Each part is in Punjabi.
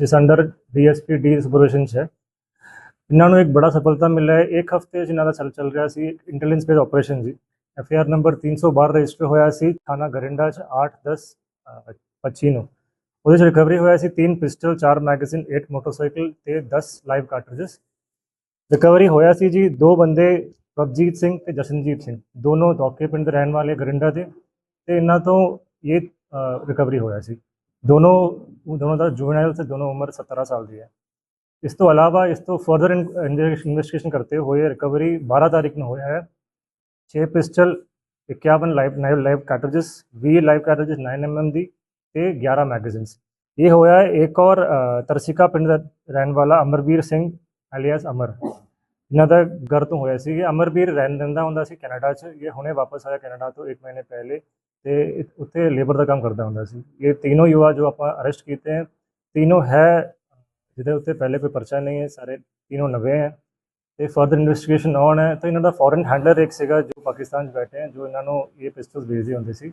ਜਿਸ ਅੰਡਰ ਡੀਐਸਪੀ ਡੀ ਸੁਪਰਵਿਜ਼ਨ 'ਚ ਹੈ। ਇਹਨਾਂ ਨੂੰ ਇੱਕ ਬੜਾ ਸਫਲਤਾ ਮਿਲਿਆ ਹੈ। ਇੱਕ ਹਫ਼ਤੇ 'ਚ ਇਹਨਾਂ ਦਾ ਚੱਲ ਚੱਲ ਰਿਹਾ ਸੀ ਇੰਟੈਲੀਜੈਂਸ ਬੇਸ ਆਪਰੇਸ਼ਨ ਜੀ। ਐਫ ਆਰ ਨੰਬਰ 312 ਰਜਿਸਟਰ ਹੋਇਆ ਸੀ ਥਾਣਾ ਗਰਿੰਡਾ 'ਚ 8 10 ਅ, 25 ਨੂੰ। ਉਹਦੇ 'ਚ ਰਿਕਵਰੀ ਹੋਇਆ ਸੀ 3 ਪਿਸਟਲ 4 ਮੈਗਜ਼ੀਨ 8 ਮੋਟਰਸਾਈਕਲ ਤੇ 10 ਲਾਈਵ ਕਾਰਟ੍ਰਿਜਸ ਰਿਕਵਰੀ ਹੋਇਆ ਸੀ ਜੀ ਦੋ ਬੰਦੇ ਪ੍ਰਭਜੀਤ ਸਿੰਘ ਤੇ ਜਸ਼ਨਜੀਤ ਸਿੰਘ। ਦੋਨੋਂ ਦੋਕੇ ਪਿੰਡ ਦੇ ਰਹਿਣ ਵਾਲੇ ਗਰਿੰਡਾ ਦੇ ਤੇ ਇਹਨਾਂ ਤੋਂ ਇਹ ਰਿਕਵਰੀ ਹੋਇਆ ਸੀ। ਦੋਨੋਂ ਦੋਨੋਂ ਦਾ ਜੁਵਨਾਈਲ ਤੇ ਦੋਨੋਂ ਉਮਰ 17 ਸਾਲ ਦੀ ਹੈ। ਇਸ ਤੋਂ ਇਲਾਵਾ ਇਸ ਤੋਂ ਫਰਦਰ ਇਨਵੈਸਟੀਗੇਸ਼ਨ ਕਰਤੇ ਹੋਏ ਰਿਕਵਰੀ 12 ਤਾਰੀਖ ਨੂੰ ਹੋਇਆ ਹੈ। 6 ਪਿਸਟਲ 51 ਲਾਈਵ ਨਾਈਵ live cartridges 20 live cartridges 9 mm ਦੀ ਤੇ 11 ਮੈਗਜ਼ੀਨਸ ਇਹ ਹੋਇਆ ਹੈ ਇੱਕ ਔਰ ਤਰਸਿਕਾ ਪਿੰਡ ਦਾ ਰਹਿਣ ਵਾਲਾ ਅਮਰਵੀਰ ਸਿੰਘ ਅਲੀਅਸ ਅਮਰ। ਇਹਨਾਂ ਦਾ ਘਰ ਤੋਂ ਹੋਇਆ ਸੀ। ਕਿ ਅਮਰਵੀਰ ਰਹਿਣ ਦਿੰਦਾ ਹੁੰਦਾ ਸੀ ਕੈਨੇਡਾ 'ਚ। ਇਹ ਹੁਣੇ ਵਾਪਸ ਆਇਆ ਕੈਨੇਡਾ ਤੋਂ 1 ਮਹੀਨੇ ਪਹਿਲੇ। ਤੇ ਉੱਥੇ ਲੇਬਰ ਦਾ ਕੰਮ ਕਰਦਾ ਹੁੰਦਾ ਸੀ। ਇਹ ਤਿੰਨੋਂ ਯੁਵਾ ਜੋ ਆਪਾਂ ਅਰੈਸਟ ਕੀਤੇ ਹਨ ਤਿੰਨੋਂ ਹੈ ਜਿਹਦੇ ਉੱਤੇ ਪਹਿਲੇ ਕੋਈ ਪਰਚਾ ਨਹੀਂ ਹੈ ਸਾਰੇ ਤਿੰਨੋਂ ਨਵੇਂ ਹੈ। ਤੇ ਫਰਦਰ ਇਨਵੈਸਟੀਗੇਸ਼ਨ ਔਨ ਹੈ ਤਾਂ ਇਹਨਾਂ ਦਾ ਫੋਰਨ ਹੈਂਡਲਰ ਇੱਕ ਸੀਗਾ ਜੋ ਪਾਕਿਸਤਾਨ 'ਚ ਬੈਠੇ ਹੈ ਜੋ ਇਹਨਾਂ ਨੂੰ ਇਹ ਪਿਸਟਲ ਵੇਚਦੇ ਹੁੰਦੇ ਸੀ।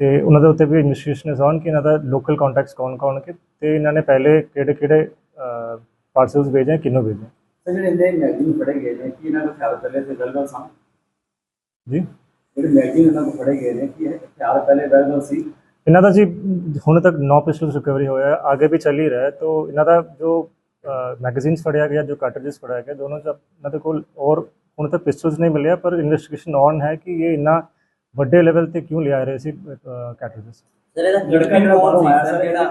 ਤੇ ਉਹਨਾਂ ਦੇ ਉੱਤੇ ਵੀ ਇਨਵੈਸਟੀਗੇਸ਼ਨ ਇਸ ਔਨ ਕਿ ਇਹਨਾਂ ਦਾ ਲੋਕਲ ਕੰਟੈਕਟਸ ਕੌਣ-ਕੌਣ ਕਿ ਤੇ ਇਹਨਾਂ ਨੇ ਪਹਿਲੇ ਕਿਹੜੇ-ਕਿਹੜੇ ਪਾਰਸਲਸ ਭੇਜੇ ਕਿੰਨੂੰ ਭੇਜੇ ਸਰ ਜਿਹੜੇ ਇਹਦੇ ਮੈਗਜ਼ੀਨ ਫੜੇ ਗਏ ਨੇ ਕਿ ਇਹਨਾਂ ਦਾ ਖਿਆਲ ਪਹਿਲੇ ਤੇ ਗਲਤ ਸਾਂ ਜੀ? ਇਹਨਾਂ ਦਾ ਜੀ ਹੁਣ ਤੱਕ 9 ਪਿਸਟਲ ਰਿਕਵਰੀ ਹੋਇਆ ਆਗੇ ਵੀ ਚੱਲ ਹੀ ਰਿਹਾ ਤਾਂ ਇਹਨਾਂ ਦਾ ਜੋ ਮੈਗਜ਼ੀਨਸ ਫੜਿਆ ਗਿਆ ਜੋ ਕਾਰਟ੍ਰਿਜਸ ਫੜਿਆ ਗਿਆ ਦੋਨੋਂ ਚ ਇਹਨਾਂ ਦੇ ਕੋਲ ਔਰ ਹੁਣ ਤੱਕ ਪਿਸਟਲਸ ਨਹੀਂ ਮਿਲਿਆ ਪਰ ਇਨਵੈਸਟੀਗੇਸ਼ਨ ਔਨ ਹੈ ਕਿ ਇਹ ਇਨਾ ਵੱਡੇ ਲੈਵਲ ਤੇ ਕਿਉਂ ਲਿਆ ਰਹੇ ਸੀ ਕਾਰਟ੍ਰਿਜਸ ਸਰ ਇਹਦਾ ਲੜਕਾ ਆਇਆ ਸਰ ਜਿਹੜਾ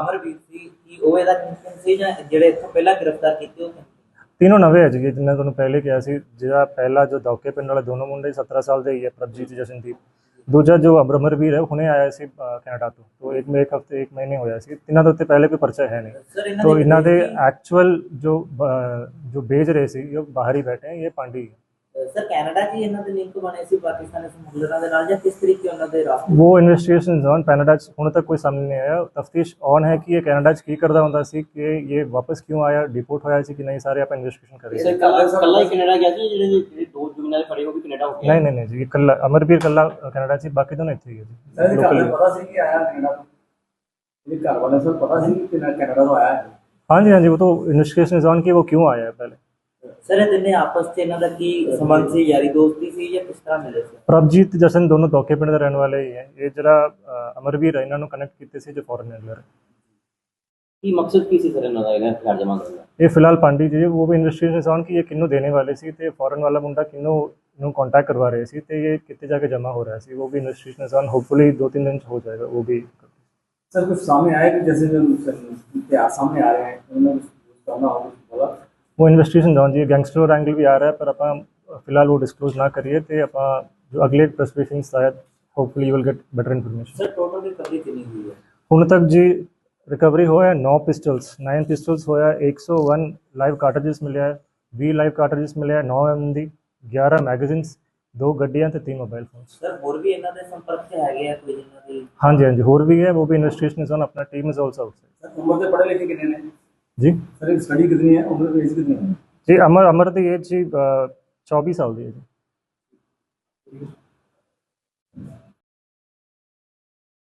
ਅਮਰਵੀਰ ਸੀ ਕੀ ਉਹ ਇਹਦਾ ਕਿੰਨ ਸੀ ਜਾਂ ਜਿਹੜੇ ਇੱਥੋਂ ਪਹਿਲਾਂ ਗ੍ਰਿਫਤਾਰ ਕੀਤੇ ਉਹ ਤਿੰਨੋਂ ਨਵੇਂ ਹੈ ਜੀ ਜਿਨ੍ਹਾਂ ਤੁਹਾਨੂੰ ਪਹਿਲੇ ਕਿਹਾ ਸੀ ਜਿਹੜਾ ਪਹਿਲਾ ਜੋ ਦੌਕੇ ਪਿੰਡ ਵਾਲੇ ਦੋਨੋਂ ਮੁੰਡੇ 17 ਸਾਲ ਦੇ ਹੀ ਹੈ ਪ੍ਰਭਜੀਤ ਤੇ ਜਸ਼ਨਦੀਪ। ਦੂਜਾ ਜੋ ਅਮਰਮਰਵੀਰ ਹੈ ਹੁਣੇ ਆਇਆ ਸੀ ਕੈਨੇਡਾ ਤੋਂ। ਤੋਂ ਇੱਕ ਮੇ ਇੱਕ ਹਫ਼ਤੇ ਇੱਕ ਮਹੀਨੇ ਹੋਇਆ ਸੀ। ਤਿੰਨਾਂ ਦੇ ਉੱਤੇ ਪਹਿਲੇ ਕੋਈ ਪਰਚਾ ਹੈ ਨਹੀਂ। ਸਰ ਇਹਨਾਂ ਇਹਨਾਂ ਦੇ ਐਕਚੁਅਲ ਜੋ ਜੋ ਵੇਚ ਰਹੇ ਸੀ ਉਹ ਬਾਹਰ ਹੀ ਬੈਠੇ ਹੈ ਇਹ ਪਾਂਡੀ। ਸਰ ਕੈਨੇਡਾ 'ਚ ਹੀ ਇਹਨਾਂ ਦੇ ਲਿੰਕ ਬਣੇ ਸੀ ਪਾਕਿਸਤਾਨੀ ਸਮਗਲਰਾਂ ਦੇ ਨਾਲ ਜਾਂ ਕਿਸ ਤਰੀਕੇ ਉਹਨਾਂ ਦੇ ਰਾਸਤੇ वो इन्वेस्टिगेशन ऑन कनाडा ਹੁਣ ਤੱਕ ਕੋਈ ਸਾਹਮਣੇ ਨਹੀਂ ਆਇਆ ਤਫਤੀਸ਼ ਔਨ ਹੈ ਕਿ ਇਹ ਕੈਨੇਡਾ 'ਚ ਕੀ ਕਰਦਾ ਹੁੰਦਾ ਸੀ ਕਿ ਇਹ ਵਾਪਸ ਕਿਉਂ ਆਇਆ ਡਿਪੋਰਟ ਹੋਇਆ ਸੀ ਕਿ ਨਹੀਂ ਸਾਰੇ ਆਪਾਂ ਇਨਵੈਸਟੀਗੇਸ਼ਨ ਕਰ ਰਹੇ ਸਰ, ਹਾਂ ਕੱਲ੍ਹ- ਕੱਲਾ ਹੀ ਕੈਨੇਡਾ ਗਿਆ ਸੀ ਜਿਹੜੇ ਜਿਹੜੇ ਦੋ ਜੁਗਨਾਲ ਫੜੇ ਉਹ ਵੀ ਕੈਨੇਡਾ ਹੋ ਗਏ ਨਹੀਂ ਨਹੀਂ ਨਹੀਂ ਜੀ ਇਕੱਲਾ ਅਮਰਵੀਰ ਇਕੱਲਾ ਕੈਨੇਡਾ 'ਚ ਹੀ, ਬਾਕੀ ਦੋਨੋਂ ਇੱਥੇ ਹੀ ਹੈ ਸਰ ਜੀ ਇਹ ਘਰ ਲੋਕਲ ਪਤਾ ਸੀ ਕਿ ਆਇਆ ਕੈਨੇਡਾ ਤੋਂ ਇਹ ਘਰ ਵਾਲੇ ਸਰ ਪਤਾ ਸੀ ਕਿ ਕੈਨੇਡਾ ਕੈਨੇਡਾ ਤੋਂ ਆਇਆ ਹੈ ਹਾਂਜੀ ਹਾਂਜੀ ਉਹ ਤਾਂ ਇਨਵੈਸਟੀਗੇਸ਼ਨ ਇਜ਼ ਔਨ ਕਿ ਉਹ ਕਿਉਂ ਆਇਆ ਹੈ ਪਹਿਲੇ ਸਰ ਇਹ ਤਿੰਨੇ ਆਪਸ 'ਚ ਇਹਨਾਂ ਦਾ ਕੀ ਸੰਬੰਧ ਸੀ ਯਾਰੀ ਦੋਸਤੀ ਸੀ ਜਾਂ ਕਿਸ ਤਰ੍ਹਾਂ ਮਿਲੇ ਸੀ ਪ੍ਰਭਜੀਤ ਤੇ ਜਸ਼ਨ ਦੋਨੋਂ ਦੋਕੇ ਪਿੰਡ ਦੇ ਰਹਿਣ ਵਾਲੇ ਹੀ ਹੈ ਇਹ ਜਿਹੜਾ ਅ, ਅਮਰਵੀਰ ਹੈ ਇਹਨਾਂ ਨੂੰ ਕਨੈਕਟ ਕੀਤੇ ਸੀ ਜੋ ਫੋਰਨ ਹੈਂਡਲਰ ਕੀ ਮਕਸਦ ਕੀ ਸੀ ਸਰ ਇਹਨਾਂ ਦਾ ਇਹਨਾਂ ਹਥਿਆਰ ਜਮ੍ਹਾਂ ਕਰਨ ਦਾ ਇਹ ਫਿਲਹਾਲ ਪਾਂਡੀ ਜੀ ਉਹ ਵੀ ਇਨਵੈਸਟੀਗੇਸ਼ਨ ਔਨ ਕਿ ਇਹ ਕਿਹਨੂੰ ਦੇਣੇ ਵਾਲੇ ਸੀ ਤੇ ਫੋਰਨ ਵਾਲਾ ਮੁੰਡਾ ਕਿਹਨੂੰ ਨੂੰ ਕੰਟੈਕਟ ਕਰਵਾ ਰਹੇ ਸੀ ਤੇ ਇਹ ਕਿੱਥੇ ਜਾ ਕੇ ਜਮ੍ਹਾਂ ਹੋ ਰਿਹਾ ਸੀ ਉਹ ਵੀ ਇਨਵੈਸਟੀਗੇਸ਼ਨ ਔਨ ਹੋਪਫੁਲੀ ਦੋ ਤਿੰਨ ਦਿਨ ਚ ਹੋ ਜਾਏਗਾ ਉਹ ਵੀ सर कुछ सामने आया कि जैसे जो इतिहास सामने आ रहे हैं उन्होंने कुछ करना हो कुछ बोला ਉਹ ਇਨਵੈਸਟੀਗੇਸ਼ਨ ਔਨ ਜੀ ਗੈਂਗਸਟਰ ਐਂਗਲ ਵੀ ਆ ਰਿਹਾ ਹੈ ਪਰ ਆਪਾਂ ਫਿਲਹਾਲ ਉਹ ਡਿਸਕਲੋਜ਼ ਨਾ ਕਰੀਏ ਤੇ ਆਪਾਂ ਜੋ ਅਗਲੇ ਪ੍ਰੈਸ ਬ੍ਰੀਫਿੰਗ ਸ਼ਾਇਦ hopefully you will get better information sir total recovery ਕਿੰਨੀ ਹੋਈ ਹੈ ਹੁਣ ਤੱਕ ਜੀ ਰਿਕਵਰੀ ਹੋਇਆ 9 ਪਿਸਟਲਸ 9 ਪਿਸਟਲਸ ਹੋਇਆ 101 ਲਾਈਵ ਕਾਰਟ੍ਰਿਜਸ ਮਿਲਿਆ ਹੈ, 20 ਲਾਈਵ ਕਾਰਟ੍ਰਿਜਸ ਮਿਲਿਆ 9 ਐਮ ਦੀ 11 ਮੈਗਜ਼ੀਨਸ ਦੋ ਗੱਡੀਆਂ ਤੇ ਤਿੰਨ ਮੋਬਾਈਲ ਫੋਨਸ ਸਰ ਹੋਰ ਵੀ ਇਹਨਾਂ ਦੇ ਸੰਪਰਕ 'ਚ ਹੈਗੇ ਆ ਕੋਈ ਜਿਨ੍ਹਾਂ ਦੀ ਹਾਂਜੀ ਹਾਂਜੀ ਹੋਰ ਵੀ ਹੈ ਉਹ ਵੀ ਇਨਵੈਸਟੀਗੇਸ਼ਨ ਇਜ਼ ਔਨ ਆਪਣਾ team is also outside sir उम्र से पढ़े लिखे कितने ने ਜੀ? ਸਰ ਸਟੱਡੀ ਕਿੰਨੀ ਹੈ? ਉਮਰ ਏਜ ਕਿੰਨੀ ਹੈ? ਜੀ ਅਮਰ ਅਮਰ ਦੀ ਏਜ ਜੀ 24 ਸਾਲ ਦੀ ਹੈ ਜੀ।